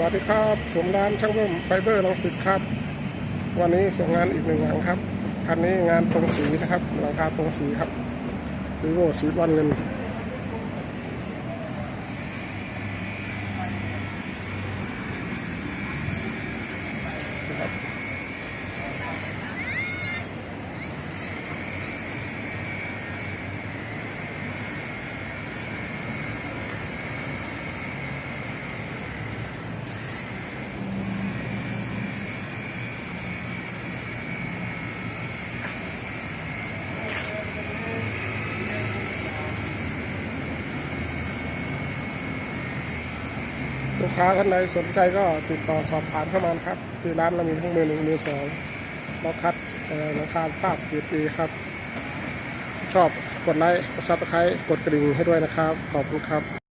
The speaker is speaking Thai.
สวัสดีครับผมร้านช่างร่มไฟเบอร์ลังสิตครับ วันนี้ส่งงานอีกหนึ่งหลังครับคันนี้งานตรงสีนะครับหลังคาตรงสีครับวีโวสีวันเงินครับ ลูกค้าท่านใดสนใจก็ติดต่อสอบถามเข้ามาครับที่ร้านเรามีทั้งมือหนึ่งมือสองเราคัดราคาภาพเกียรติครับ ชอบกดไลค์กดซับสไครต์กดกระดิ่งให้ด้วยนะครับ ขอบคุณครับ